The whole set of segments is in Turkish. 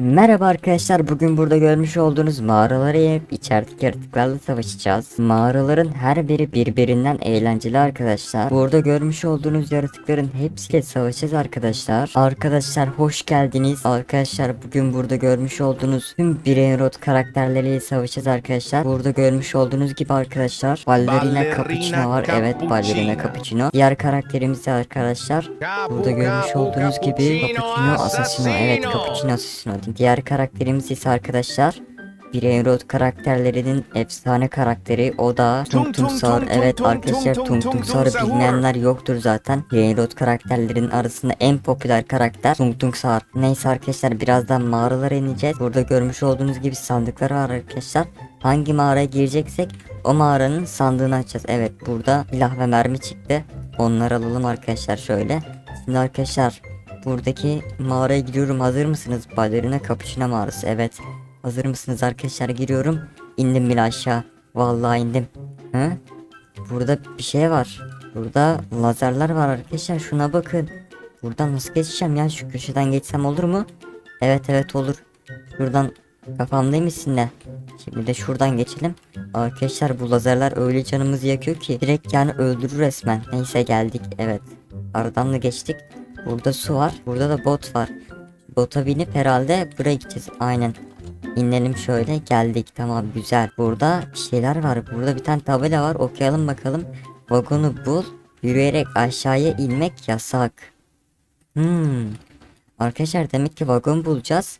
Merhaba arkadaşlar bugün burada görmüş olduğunuz mağaralara inip içerideki yaratıklarla savaşacağız. Mağaraların her biri birbirinden eğlenceli arkadaşlar. Burada görmüş olduğunuz yaratıkların hepsiyle savaşacağız arkadaşlar. Arkadaşlar hoş geldiniz. Arkadaşlar bugün burada görmüş olduğunuz tüm Brainrot karakterleriyle savaşacağız arkadaşlar. Burada görmüş olduğunuz gibi arkadaşlar Ballerina Cappuccino var. Evet Ballerina. Cappuccino. Diğer karakterimiz de arkadaşlar Burada görmüş olduğunuz gibi Cappuccino Assassino evet Cappuccino Assassino Diğer karakterimiz ise arkadaşlar Brainrot karakterlerinin efsane karakteri. O da Tung Tung Tung evet arkadaşlar Tung Tung Sahur. bilmeyenler yoktur zaten. Brainrot karakterlerinin arasında en popüler karakter Tung Tung Saur Neyse arkadaşlar birazdan mağaralara ineceğiz. Burada görmüş olduğunuz gibi sandıklar var arkadaşlar. Hangi mağaraya gireceksek o mağaranın sandığını açacağız. Evet burada silah ve mermi çıktı. Onları alalım arkadaşlar şöyle. Şimdi arkadaşlar buradaki mağaraya giriyorum hazır mısınız? Balerina Cappuccino mağarası. Evet. Hazır mısınız arkadaşlar? Giriyorum. İndim bile aşağı. Vallahi indim. Hı? Burada bir şey var. Burada lazerler var arkadaşlar. Şuna bakın. Buradan nasıl geçeceğim ya? Şu köşeden geçsem olur mu? Evet evet olur. Şuradan kafamdaymışsın ne? Şimdi de şuradan geçelim. Arkadaşlar bu lazerler öyle canımızı yakıyor ki Direkt yani öldürür resmen. Neyse geldik. Evet. Aradan da geçtik Burada su var burada da bot var. Bota binip herhalde buraya gideceğiz. Aynen. İnelim şöyle geldik. Tamam güzel. Burada bir şeyler var. Burada bir tane tabela var. Okuyalım bakalım. Vagonu bul. Yürüyerek aşağıya inmek yasak. Hmm. Arkadaşlar demek ki vagon bulacağız.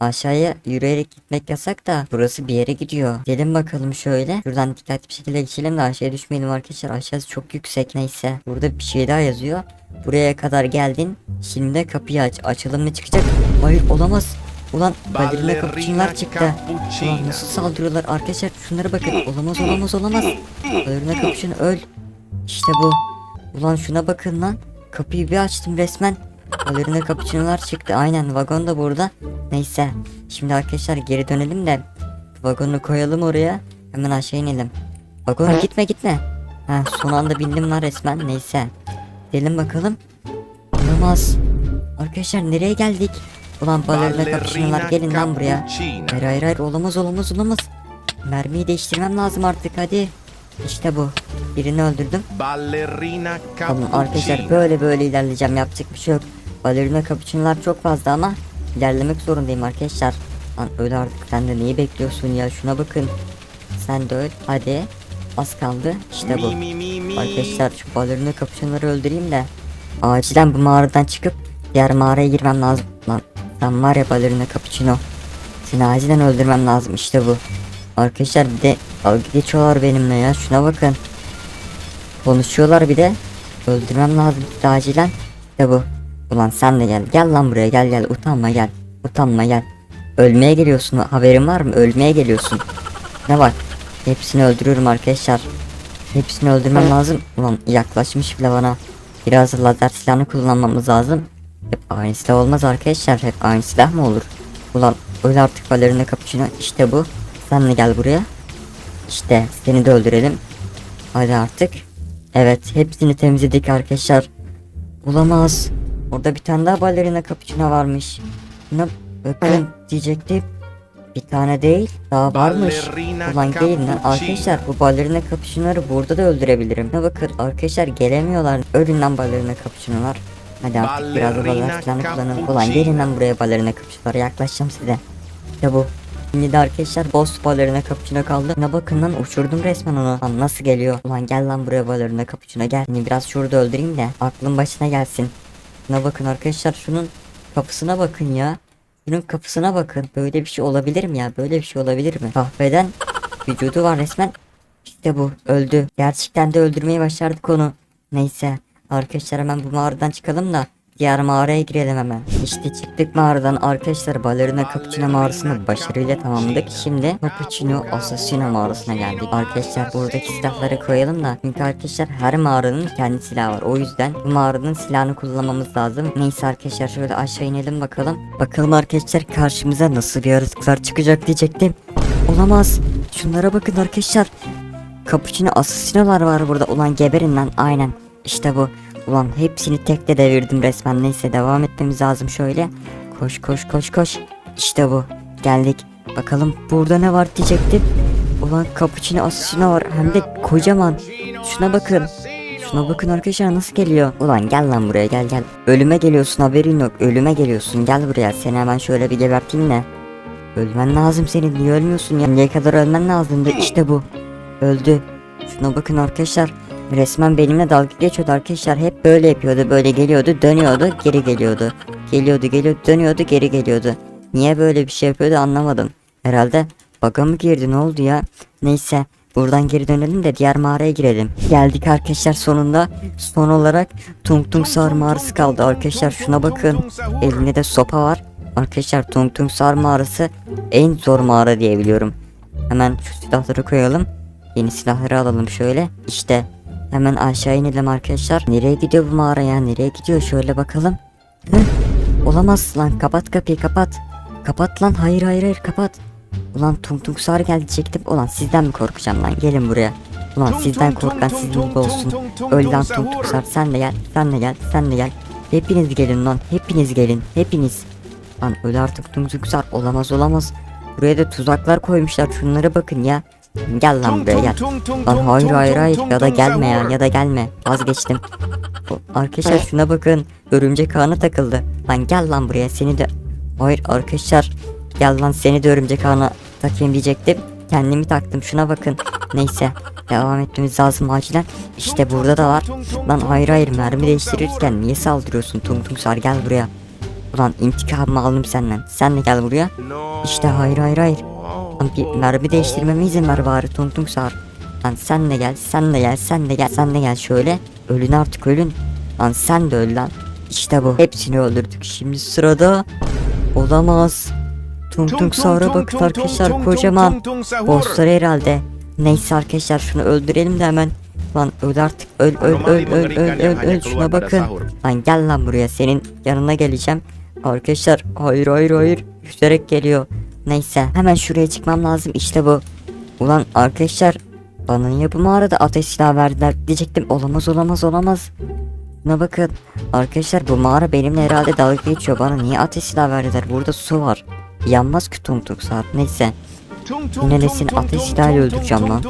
Aşağıya yürüyerek gitmek yasak da burası bir yere gidiyor. Gidelim bakalım şöyle. Şuradan dikkatli bir şekilde geçelim de aşağıya düşmeyelim arkadaşlar. Aşağısı çok yüksek neyse. Burada bir şey daha yazıyor. Buraya kadar geldin. Şimdi de kapıyı aç. Açalım ne çıkacak? Hayır olamaz. Ulan Ballerina kapıçınlar çıktı. Ulan nasıl saldırıyorlar arkadaşlar şunlara bakın. Olamaz olamaz olamaz. Balerina kapıçını öl. İşte bu. Ulan şuna bakın lan. Kapıyı bir açtım resmen. Balerina kapıçınlar çıktı. Aynen vagon da burada. Neyse. Şimdi arkadaşlar geri dönelim de vagonu koyalım oraya. Hemen aşağı inelim. Vagona gitme gitme. Ha son anda bindim lan resmen. Neyse. Gidelim bakalım. Olamaz. Arkadaşlar nereye geldik? Ulan balerina kapıçınlar gelin lan buraya. Hayır hayır hayır olamaz olamaz olamaz. Mermiyi değiştirmem lazım artık hadi. İşte bu. Birini öldürdüm. Ballerina Tamam arkadaşlar böyle böyle ilerleyeceğim yapacak bir şey yok. Balerina kapıçınlar çok fazla ama ilerlemek zorundayım arkadaşlar. Lan öl artık sen de neyi bekliyorsun ya şuna bakın. Sen de öl hadi. Az kaldı işte bu. Mi, mi, mi. Arkadaşlar şu balerina kapıçınları öldüreyim de. Acilen bu mağaradan çıkıp diğer mağaraya girmem lazım. Lan sen var ya balerina kapıçino. Seni acilen öldürmem lazım işte bu. Arkadaşlar bir de dalga geçiyorlar benimle ya şuna bakın. Konuşuyorlar bir de. Öldürmem lazım işte acilen. İşte bu. Ulan sen de gel. Gel lan buraya gel gel. Utanma gel. Utanma gel. Ölmeye geliyorsun. Haberin var mı? Ölmeye geliyorsun. Ne bak. Hepsini öldürüyorum arkadaşlar. Hepsini öldürmem lazım. Ulan yaklaşmış bile bana. Biraz lazer silahını kullanmamız lazım. Hep aynı silah olmaz arkadaşlar. Hep aynı silah mı olur? Ulan öyle artık balerina kapıçına. İşte bu. Sen de gel buraya. İşte seni de öldürelim. Hadi artık. Evet hepsini temizledik arkadaşlar. Olamaz. Orada bir tane daha balerina kapıçına varmış. Buna bakın diyecektim. Bir tane değil daha varmış. Ulan gelin lan arkadaşlar bu balerina kapıçınları burada da öldürebilirim. Ne bakın arkadaşlar gelemiyorlar. Ölün lan balerina kapıçınlar. Hadi artık biraz balerina falan kullanalım. Ulan gelin lan buraya balerina kapıçınlar yaklaşacağım size. İşte bu. Şimdi de arkadaşlar boss balerina kapıçına kaldı. Ne bakın lan uçurdum resmen onu. Lan nasıl geliyor? Ulan gel lan buraya balerina kapıçına gel. Şimdi biraz şurada öldüreyim de aklın başına gelsin. Şuna bakın arkadaşlar şunun kapısına bakın ya. Şunun kapısına bakın. Böyle bir şey olabilir mi ya? Böyle bir şey olabilir mi? Kahveden vücudu var resmen. İşte bu öldü. Gerçekten de öldürmeyi başardık onu. Neyse arkadaşlar hemen bu mağaradan çıkalım da diğer mağaraya girelim hemen. İşte çıktık mağaradan arkadaşlar Balerina Cappuccino mağarasını başarıyla tamamladık. Şimdi Cappuccino Assassino mağarasına geldik. Arkadaşlar buradaki silahları koyalım da çünkü arkadaşlar her mağaranın kendi silahı var. O yüzden bu mağaranın silahını kullanmamız lazım. Neyse arkadaşlar şöyle aşağı inelim bakalım. Bakalım arkadaşlar karşımıza nasıl bir yaratıklar çıkacak diyecektim. Olamaz. Şunlara bakın arkadaşlar. Cappuccino asasinolar var burada. Ulan geberin lan aynen. İşte bu. Ulan hepsini tekte devirdim resmen. Neyse devam etmemiz lazım şöyle. Koş koş koş koş. İşte bu. Geldik. Bakalım burada ne var diyecektim. Ulan cappuccino assassino var. Hem de kocaman. Şuna bakın. Şuna bakın arkadaşlar nasıl geliyor. Ulan gel lan buraya gel gel. Ölüme geliyorsun haberin yok. Ölüme geliyorsun. Gel buraya. Seni hemen şöyle bir geberteyim de. Ölmen lazım senin. Niye ölmüyorsun ya? Niye kadar ölmen lazımdı? İşte bu. Öldü. Şuna bakın arkadaşlar. Resmen benimle dalga geçiyordu arkadaşlar. Hep böyle yapıyordu. Böyle geliyordu, dönüyordu, geri geliyordu. Geliyordu, geliyordu, dönüyordu, geri geliyordu. Niye böyle bir şey yapıyordu anlamadım. Herhalde bug'a mı girdi ne oldu ya? Neyse buradan geri dönelim de diğer mağaraya girelim. Geldik arkadaşlar sonunda. Son olarak Tung Tung Sar mağarası kaldı arkadaşlar. Şuna bakın. Elinde de sopa var. Arkadaşlar Tung Tung Sar mağarası en zor mağara diye biliyorum. Hemen şu silahları koyalım. Yeni silahları alalım şöyle. İşte hemen aşağı inelim arkadaşlar. Nereye gidiyor bu mağara ya? Nereye gidiyor? Şöyle bakalım. Hı? Olamaz lan. Kapat kapıyı kapat. Kapat lan. Hayır hayır hayır kapat. Ulan tung tung sar geldi çektim. Ulan sizden mi korkacağım lan? Gelin buraya. Ulan sizden korkan sizin gibi olsun. Öl lan tung tung sar. Sen de gel. Sen de gel. Sen de gel. Hepiniz gelin lan. Hepiniz gelin. Hepiniz. Lan öl artık tung tung sar. Olamaz olamaz. Buraya da tuzaklar koymuşlar. Şunlara bakın ya. Gel lan buraya gel. Lan hayır hayır hayır ya da gelme ya ya da gelme vazgeçtim. Arkadaşlar şuna bakın örümcek ağına takıldı. Lan gel lan buraya seni de. Hayır arkadaşlar gel lan seni de örümcek ağına takayım diyecektim. Kendimi taktım şuna bakın. Neyse devam etmemiz lazım acilen. İşte burada da var. Lan hayır hayır mermi değiştirirken niye saldırıyorsun Tung Tung Sar gel buraya. Ulan intikamımı aldım senden. Sen de gel buraya. İşte hayır hayır hayır. Bir mermi değiştirmeme izin ver bari tung tung sar. Lan sen de gel, sen de gel, sen de gel, sen de gel şöyle. Ölün artık ölün. Lan sen de öl lan. İşte bu. Hepsini öldürdük. Şimdi sırada olamaz. Tung tung sara bakın arkadaşlar kocaman. Bosslar herhalde. Neyse arkadaşlar şunu öldürelim de hemen. Lan öl artık öl öl öl öl öl öl öl şuna bakın. Lan gel lan buraya senin yanına geleceğim. Arkadaşlar hayır hayır hayır yüzerek geliyor. Neyse hemen şuraya çıkmam lazım işte bu. Ulan arkadaşlar bana niye bu mağarada ateş silahı verdiler diyecektim olamaz olamaz olamaz. Buna bakın arkadaşlar bu mağara benimle herhalde dalga geçiyor bana niye ateş silahı verdiler burada su var. Yanmaz ki tung tung saat neyse. Seni ateş silahıyla öldüreceğim lan.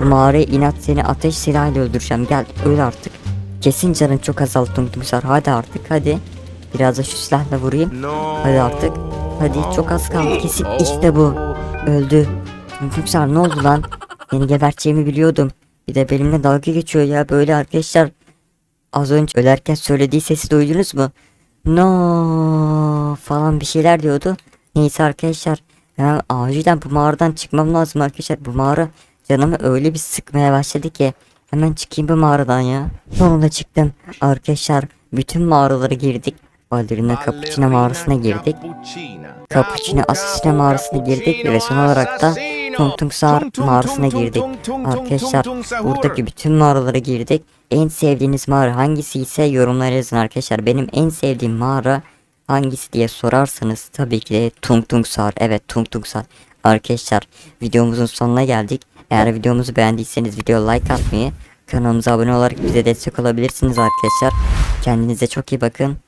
Bu mağaraya inat seni ateş silahıyla öldüreceğim gel öl artık. Kesin canın çok azaldı tung tung sar hadi artık hadi. Biraz da şu silahla vurayım. Hadi artık. Hadi çok az kaldı kesin işte bu. Öldü. Yüksel ne oldu lan? Seni geberteceğimi biliyordum. Bir de benimle dalga geçiyor ya böyle arkadaşlar. Az önce ölerken söylediği sesi duydunuz mu? No falan bir şeyler diyordu. Neyse arkadaşlar. Hemen acilen bu mağaradan çıkmam lazım arkadaşlar. Bu mağara canımı öyle bir sıkmaya başladı ki. Hemen çıkayım bu mağaradan ya. Sonunda çıktım. Arkadaşlar bütün mağaralara girdik. Balerina Cappuccino mağarasına girdik. Cappuccino Assassino mağarasına girdik ve son olarak da Tung Tung Sar mağarasına girdik. Arkadaşlar buradaki bütün mağaralara girdik. En sevdiğiniz mağara hangisi ise yorumlara yazın arkadaşlar. Benim en sevdiğim mağara hangisi diye sorarsanız tabii ki de Tung Tung Sar. Evet Tung Tung Sar. Arkadaşlar videomuzun sonuna geldik. Eğer videomuzu beğendiyseniz video like atmayı, kanalımıza abone olarak bize destek olabilirsiniz arkadaşlar. Kendinize çok iyi bakın.